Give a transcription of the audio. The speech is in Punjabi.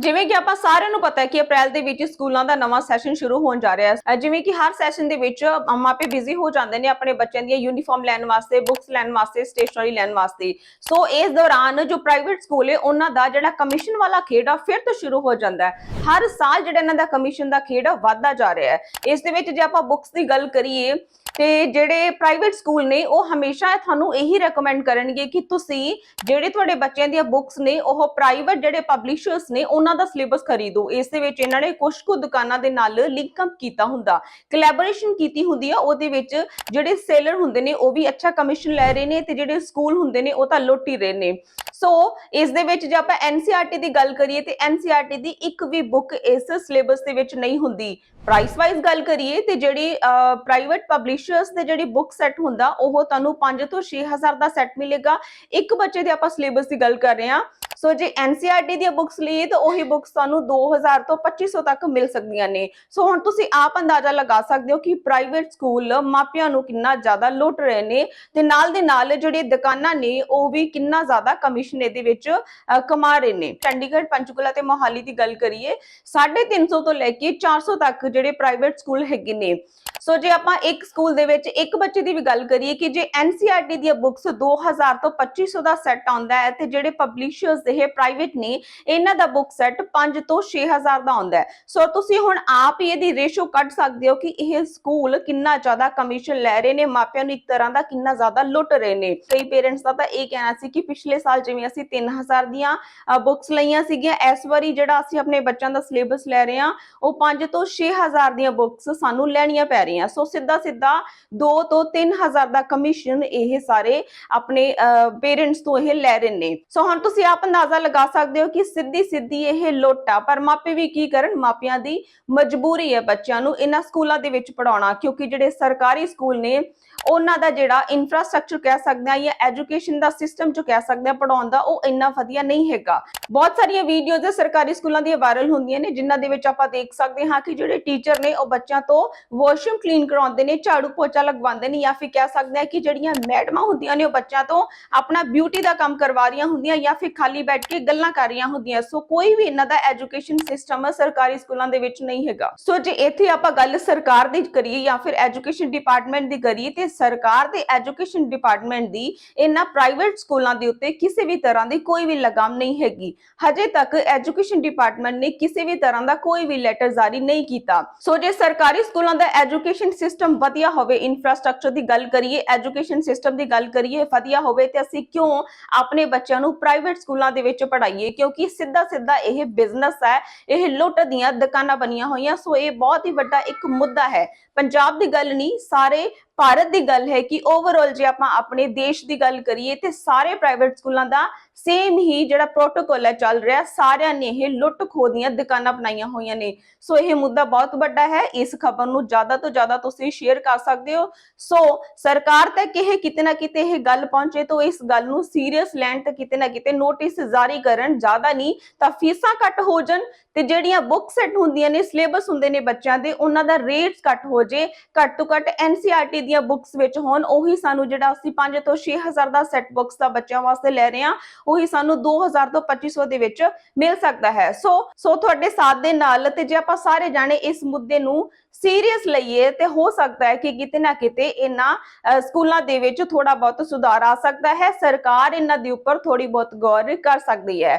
ਜਿਵੇਂ ਕਿ ਆਪਾਂ ਸਾਰਿਆਂ ਨੂੰ ਪਤਾ ਹੈ ਕਿ ਅਪ੍ਰੈਲ ਦੇ ਵਿੱਚ ਸਕੂਲਾਂ ਦਾ ਨਵਾਂ ਸੈਸ਼ਨ ਸ਼ੁਰੂ ਹੋਣ ਜਾ ਰਿਹਾ ਹੈ। ਜਿਵੇਂ ਕਿ ਹਰ ਸੈਸ਼ਨ ਦੇ ਵਿੱਚ ਮਾਪੇ ਬਿਜ਼ੀ ਹੋ ਜਾਂਦੇ ਨੇ ਆਪਣੇ ਬੱਚਿਆਂ ਦੀਆਂ ਯੂਨੀਫਾਰਮ ਲੈਣ ਵਾਸਤੇ ਬੁੱਕਸ ਲੈਣ ਵਾਸਤੇ ਸਟੇਸ਼ਨਰੀ ਲੈਣ ਵਾਸਤੇ। ਸੋ ਇਸ ਦੌਰਾਨ ਜੋ ਪ੍ਰਾਈਵੇਟ ਸਕੂਲ ਹੈ, ਉਹਨਾਂ ਦਾ ਜਿਹੜਾ ਕਮਿਸ਼ਨ ਵਾਲਾ ਖੇਡ ਆ, ਫਿਰ ਤੋਂ ਸ਼ੁਰੂ ਹੋ ਜਾਂਦਾ ਹੈ। ਹਰ ਸਾਲ ਜਿਹੜਾ ਇਹਨਾਂ ਦਾ ਕਮਿਸ਼ਨ ਦਾ ਖੇਡ ਆ, ਵੱਧਦਾ ਜਾ ਰਿਹਾ ਹੈ। ਇਸ ਦੇ ਵਿੱਚ ਜੇ ਆਪਾਂ ਬੁੱਕਸ ਦੀ ਗੱਲ ਕਰੀਏ ਤੇ ਜਿਹੜੇ ਪ੍ਰਾਈਵੇਟ ਸਕੂਲ ਨੇ, ਉਹ ਹਮੇਸ਼ਾ ਤੁਹਾਨੂੰ ਇਹੀ ਰეკਮੈਂਡ ਕਰਨਗੇ ਕਿ ਤੁਸੀਂ ਜਿਹੜੇ ਤੁਹਾਡੇ ਬੱਚਿਆਂ ਦੀਆਂ ਬੁੱਕਸ ਨੇ, ਉਹ ਪ੍ਰਾਈਵੇਟ ਜਿਹੜੇ ਪਬਲਿਸ਼ਰਸ ਨੇ, ਉਹਨਾਂ ਦਾ ਸਿਲੇਬਸ ਖਰੀਦੋ। ਇਸ ਦੇ ਵਿੱਚ ਇਹਨਾਂ ਨੇ ਕੁਝ ਕੁ ਦੁਕਾਨਾਂ ਦੇ ਨਾਲ ਲਿੰਕ ਅਪ ਕੀਤਾ ਹੁੰਦਾ। ਕੋਲੈਬੋਰੇਸ਼ਨ ਕੀਤੀ ਹੁੰਦੀ ਆ, ਉਹਦੇ ਵਿੱਚ ਜਿਹੜੇ ਸੇਲਰ ਹੁੰਦੇ ਨੇ, ਉਹ ਵੀ ਅੱਛਾ ਕਮਿਸ਼ਨ ਲੈ ਰਹੇ ਨੇ ਤੇ ਜਿਹੜੇ ਸਕੂਲ ਹੁੰਦੇ ਨੇ, ਉਹ ਤਾਂ ਲੁੱਟ ਹੀ ਰਹੇ ਨੇ। ਸੋ ਇਸ ਦੇ ਵਿੱਚ ਜੇ ਆਪਾਂ NCERT ਦੀ ਗੱਲ ਕਰੀਏ ਤੇ NCERT ਦੀ ਇੱਕ ਵੀ ਬੁੱਕ ਇਸ ਸਿਲੇਬਸ ਦੇ ਵਿੱਚ ਨਹੀਂ ਹੁੰਦੀ। ਪ੍ਰਾਈਸ ਵਾਈਜ਼ ਗੱਲ ਕਰੀਏ ਤੇ ਜਿਹੜੀ ਪ੍ਰਾਈਵੇਟ ਪਬਲਿਸ਼ਰਸ ਦੇ ਜਿਹੜੀ ਬੁੱਕ ਸੈੱਟ ਹੁੰਦਾ, ਉਹ ਤੁਹਾਨੂੰ 5 ਤੋਂ 6000 ਦਾ ਸੈੱਟ ਮਿਲੇਗਾ। ਇੱਕ ਬੱਚੇ ਦੇ ਆਪਾਂ ਸਿਲੇਬਸ ਦੀ ਗੱਲ ਕਰ ਰਹੇ ਹਾਂ। ਸੋ ਜੇ NCERT ਦੀਆਂ ਬੁੱਕਸ ਲਈਏ ਤਾਂ ਉਹੀ ਬੁੱਕਸ ਤੁਹਾਨੂੰ 2000 ਤੋਂ 2500 ਤੱਕ ਮਿਲ ਸਕਦੀਆਂ ਨੇ। ਸੋ ਹੁਣ ਤੁਸੀਂ ਆਪ ਅੰਦਾਜ਼ਾ ਲਗਾ ਸਕਦੇ ਹੋ ਕਿ ਪ੍ਰਾਈਵੇਟ ਸਕੂਲ ਮਾਪਿਆਂ ਨੂੰ ਕਿੰਨਾ ਜ਼ਿਆਦਾ ਲੁੱਟ ਰਹੇ ਨੇ ਤੇ ਨਾਲ ਦੇ ਨਾਲ ਜਿਹੜੇ ਦੁਕਾਨਾਂ ਨੇ, ਉਹ ਵੀ ਕਿੰਨਾ ਜ਼ਿਆਦਾ ਕਮਿਸ਼ਨ ਇਹਦੇ ਵਿੱਚ ਕਮਾ ਰਹੇ ਨੇ। ਚੰਡੀਗੜ੍ਹ, ਪੰਚਕੂਲਾ ਤੇ ਮੋਹਾਲੀ ਦੀ ਗੱਲ ਕਰੀਏ 350 ਤੋਂ ਲੈ ਕੇ 400 ਤੱਕ ਜਿਹੜੇ ਪ੍ਰਾਈਵੇਟ ਸਕੂਲ ਹੈਗੇ ਨੇ। ਸੋ ਜੇ ਆਪਾਂ ਇੱਕ ਸਕੂਲ ਦੇ ਵਿੱਚ ਇੱਕ ਬੱਚੇ ਦੀ ਵੀ ਗੱਲ ਕਰੀਏ ਕਿ ਜੇ NCERT ਦੀਆਂ ਬੁੱਕਸ 2000 ਤੋਂ 2500 ਦਾ ਸੈੱਟ ਆਉਂਦਾ ਹੈ ਤੇ ਜਿਹੜੇ ਪਬਲਿਸ਼ਰਸ ਇਹ ਪ੍ਰਾਈਵੇਟ ਨੇ, ਇਹਨਾਂ ਦਾ ਬੁੱਕ ਸੈੱਟ 5 ਤੋਂ 6000 ਦਾ ਆਉਂਦਾ ਹੈ। ਸੋ ਤੁਸੀਂ ਹੁਣ ਆਪ ਹੀ ਇਹਦੀ ਰੇਸ਼ੋ ਕੱਢ ਸਕਦੇ ਹੋ ਕਿ ਇਹ ਸਕੂਲ ਕਿੰਨਾ ਜ਼ਿਆਦਾ ਕਮਿਸ਼ਨ ਲੈ ਰਹੇ ਨੇ, ਮਾਪਿਆਂ ਨੂੰ ਇੱਕ ਤਰ੍ਹਾਂ ਦਾ ਕਿੰਨਾ ਜ਼ਿਆਦਾ ਲੁੱਟ ਰਹੇ ਨੇ। ਕਈ ਪੇਰੈਂਟਸ ਦਾ ਤਾਂ ਇਹ ਕਹਿਣਾ ਸੀ ਕਿ ਪਿਛਲੇ ਸਾਲ ਜਿਵੇਂ ਅਸੀਂ 3000 ਦੀਆਂ ਬੁੱਕਸ ਲਈਆਂ ਸੀਗੀਆਂ, ਇਸ ਵਾਰੀ ਜਿਹੜਾ ਅਸੀਂ ਆਪਣੇ ਬੱਚਿਆਂ ਦਾ ਸਿਲੇਬਸ ਲੈ ਰਹੇ ਹਾਂ, ਉਹ 5 ਤੋਂ 6000 ਦੀਆਂ ਬੁੱਕਸ ਸਾਨੂੰ ਲੈਣੀਆਂ ਪੈ ਰਹੀਆਂ। ਸੋ ਸਿੱਧਾ ਸਿੱਧਾ 2 ਤੋਂ 3000 ਦਾ ਕਮਿਸ਼ਨ ਇਹ ਸਾਰੇ ਆਪਣੇ ਪੇਰੈਂਟਸ ਤੋਂ ਇਹ ਲੈ ਰਹੇ ਨੇ। ਸੋ ਹੁਣ ਤੁਸੀਂ ਆਪ ਅੰਦਾਜ਼ਾ ਲਗਾ ਸਕਦੇ ਹੋ ਕਿ ਸਿੱਧੀ ਸਿੱਧੀ ਇਹ ਲੁੱਟ ਪਰ ਮਾਪੇ ਵੀ ਕੀ ਕਰਨ? ਮਾਪਿਆਂ ਦੀ ਮਜਬੂਰੀ ਹੈ ਬੱਚਿਆਂ ਨੂੰ ਇਹਨਾਂ ਸਕੂਲਾਂ ਦੇ ਵਿੱਚ ਪੜਾਉਣਾ ਕਿਉਂਕਿ ਜਿਹੜੇ ਸਰਕਾਰੀ ਸਕੂਲ ਨੇ, ਉਹਨਾਂ ਦਾ ਜਿਹੜਾ ਇਨਫਰਾਸਟ੍ਰਕਚਰ ਕਹਿ ਸਕਦੇ ਆ ਜਾਂ ਐਜੂਕੇਸ਼ਨ ਦਾ ਸਿਸਟਮ ਜੋ ਕਹਿ ਸਕਦੇ ਆ ਪੜਾਉਣ ਦਾ, ਉਹ ਇੰਨਾ ਵਧੀਆ ਨਹੀਂ ਹੈਗਾ। ਬਹੁਤ ਸਾਰੀਆਂ ਵੀਡੀਓਜ਼ ਸਰਕਾਰੀ ਸਕੂਲਾਂ ਦੀਆਂ ਵਾਇਰਲ ਹੁੰਦੀਆਂ ਨੇ, ਜਿਨ੍ਹਾਂ ਦੇ ਵਿੱਚ ਆਪਾਂ ਦੇਖ ਸਕਦੇ ਹਾਂ ਕਿ ਜਿਹੜੇ ਟੀਚਰ ਨੇ, ਉਹ ਬੱਚਿਆਂ ਤੋਂ ਵਾਸ਼ਰੂਮ ਕਲੀਨ ਕਰਾਉਂਦੇ ਨੇ, ਝਾੜੂ ਪੋਚਾ ਲਗਵਾਉਂਦੇ ਨੇ ਜਾਂ ਫਿਰ ਕਹਿ ਸਕਦੇ ਆ ਕਿ ਜਿਹੜੀਆਂ ਮੈਡਮਾਂ ਹੁੰਦੀਆਂ ਨੇ ਉਹ ਬੱਚਿਆਂ ਤੋਂ ਆਪਣਾ ਬਿਊਟੀ ਦਾ ਕੰਮ ਕਰਵਾ ਰਹੀਆਂ ਹੁੰਦੀਆਂ ਜਾਂ ਫਿਰ ਖਾਲੀ ਬੈਠ ਕੇ ਗੱਲਾਂ ਕਰ ਰਹੀਆਂ ਹੁੰਦੀਆਂ। ਸੋ ਕੋਈ ਵੀ ਇਹਨਾਂ ਦਾ ਐਜੂਕੇਸ਼ਨ ਸਿਸਟਮ ਸਰਕਾਰੀ ਸਕੂਲਾਂ ਦੇ ਵਿੱਚ ਨਹੀਂ ਹੈਗਾ। ਸੋ ਜੇ ਇੱਥੇ ਆਪਾਂ ਗੱਲ ਸਰਕਾਰ ਦੀ ਕਰੀਏ ਜਾਂ ਫਿਰ ਐਜੂਕੇਸ਼ਨ ਡਿਪਾਰਟਮੈਂਟ ਦੀ ਕਰੀਏ, ਤੇ ਸਰਕਾਰ ਦੇ ਐਜੂਕੇਸ਼ਨ ਡਿਪਾਰਟਮੈਂਟ ਦੀ ਇਹਨਾਂ ਪ੍ਰਾਈਵੇਟ ਸਕੂਲਾਂ ਦੇ ਉੱਤੇ ਕਿਸੇ ਵੀ ਤਰ੍ਹਾਂ ਦੀ ਕੋਈ ਵੀ ਲਗਾਮ ਨਹੀਂ ਹੈਗੀ। ਹਜੇ ਤੱਕ ਐਜੂਕੇਸ਼ਨ ਡਿਪਾਰਟਮੈਂਟ ਨੇ ਕਿਸੇ ਵੀ ਤਰ੍ਹਾਂ ਦਾ ਕੋਈ ਵੀ ਲੈਟਰ ਜਾਰੀ ਨਹੀਂ ਕੀਤਾ। ਸੋ ਜੇ ਸਰਕਾਰੀ ਸਕੂਲਾਂ ਦਾ ਐਜੂਕੇਸ਼ਨ ਸਿਸਟਮ ਵਧੀਆ ਹੋਵੇ ਇਨਫਰਾਸਟ੍ਰਕਚਰ ਦੀ ਗੱਲ ਕਰੀਏ ਐਜੂਕੇਸ਼ਨ ਸਿਸਟਮ ਦੀ ਗੱਲ ਕਰੀਏ, ਵਧੀਆ ਹੋਵੇ ਤੇ ਅਸੀਂ ਕਿਉਂ ਆਪਣੇ ਬੱਚਿਆਂ ਨੂੰ ਪ੍ਰਾਈਵੇਟ ਸਕੂਲਾਂ ਦੇ ਵਿੱਚ ਪੜਾਈਏ ਕਿਉਂਕਿ ਸਿੱਧਾ ਸਿੱਧਾ ਇਹ ਬਿਜ਼ਨਸ ਹੈ, ਇਹ ਲੁੱਟ ਦੀਆਂ ਦੁਕਾਨਾਂ ਬਣੀਆਂ ਹੋਈਆਂ, ਸੋ ਇਹ ਬਹੁਤ ਹੀ ਵੱਡਾ ਇੱਕ ਮੁੱਦਾ ਹੈ। ਪੰਜਾਬ ਦੀ ਗੱਲ ਨਹੀਂ, ਸਾਰੇ ਭਾਰਤ ਦੀ ਗੱਲ ਹੈ ਕਿ ਓਵਰਆਲ ਜੇ ਆਪਾਂ ਆਪਣੇ ਦੇਸ਼ ਦੀ ਗੱਲ ਕਰੀਏ, ਤੇ ਸਾਰੇ ਪ੍ਰਾਈਵੇਟ ਸਕੂਲਾਂ ਦਾ ਸੇਮ ਹੀ ਜਿਹੜਾ ਪ੍ਰੋਟੋਕਾਲ ਹੈ ਚੱਲ ਰਿਹਾ, ਸਾਰਿਆਂ ਨੇ ਇਹ ਲੁੱਟ ਖੋਹ ਦੀਆਂ ਦੁਕਾਨਾਂ ਬਣਾਈਆਂ ਹੋਈਆਂ ਨੇ। ਸੋ ਇਹ ਮੁੱਦਾ ਬਹੁਤ ਵੱਡਾ ਹੈ, ਇਸ ਖਬਰ ਨੂੰ ਜ਼ਿਆਦਾ ਤੋਂ ਜ਼ਿਆਦਾ ਤੁਸੀਂ ਸ਼ੇਅਰ ਕਰ ਸਕਦੇ ਹੋ। ਸੋ ਸਰਕਾਰ ਤੱਕ ਇਹ ਕਿਤੇ ਨਾ ਕਿਤੇ ਇਹ ਗੱਲ ਪਹੁੰਚੇ ਤਾਂ ਇਸ ਗੱਲ ਨੂੰ ਸੀਰੀਅਸ ਲੈਣ ਤੇ ਕਿਤੇ ਨਾ ਕਿਤੇ ਨੋਟਿਸ ਜਾਰੀ ਕਰਨ, ਜ਼ਿਆਦਾ ਨਹੀਂ ਤਾਂ ਫੀਸਾਂ ਘੱਟ ਹੋ ਜਾਣ ਤੇ ਜਿਹੜੀਆਂ ਬੁੱਕ ਸੈਟ ਹੁੰਦੀਆਂ ਨੇ ਸਿਲੇਬਸ ਹੁੰਦੇ ਨੇ ਬੱਚਿਆਂ ਦੇ, ਉਹਨਾਂ ਦਾ ਰੇਟਸ ਘੱਟ ਹੋ ਜੇ ਘੱਟ ਤੋਂ ਘੱਟ NCERT ਦੀਆਂ ਬੁੱਕਸ ਵਿੱਚ ਹੋਣ, ਉਹੀ ਸਾਨੂੰ ਜਿਹੜਾ ਅਸੀਂ 5 ਤੋਂ 6000 ਦਾ ਸੈੱਟ ਬੁੱਕਸ ਦਾ ਬੱਚਿਆਂ ਵਾਸਤੇ ਲੈ ਰਹੇ ਹਾਂ, ਉਹੀ ਸਾਨੂੰ 2000 ਤੋਂ 2500 ਦੇ ਵਿੱਚ ਮਿਲ ਸਕਦਾ ਹੈ। ਸੋ ਸੋ ਤੁਹਾਡੇ ਸਾਥ ਦੇ ਨਾਲ ਤੇ ਜੇ ਆਪਾਂ ਸਾਰੇ ਜਾਣੇ ਇਸ ਮੁੱਦੇ ਨੂੰ ਸੀਰੀਅਸ ਲਈਏ ਤੇ ਹੋ ਸਕਦਾ ਹੈ ਕਿ ਕਿਤੇ ਨਾ ਕਿਤੇ ਇਹਨਾਂ ਸਕੂਲਾਂ ਦੇ ਵਿੱਚ ਥੋੜਾ ਬਹੁਤ ਸੁਧਾਰ ਆ ਸਕਦਾ ਹੈ। ਸਰਕਾਰ ਇਹਨਾਂ ਦੇ ਉੱਪਰ ਥੋੜੀ ਬਹੁਤ ਗੌਰ ਕਰ ਸਕਦੀ ਹੈ।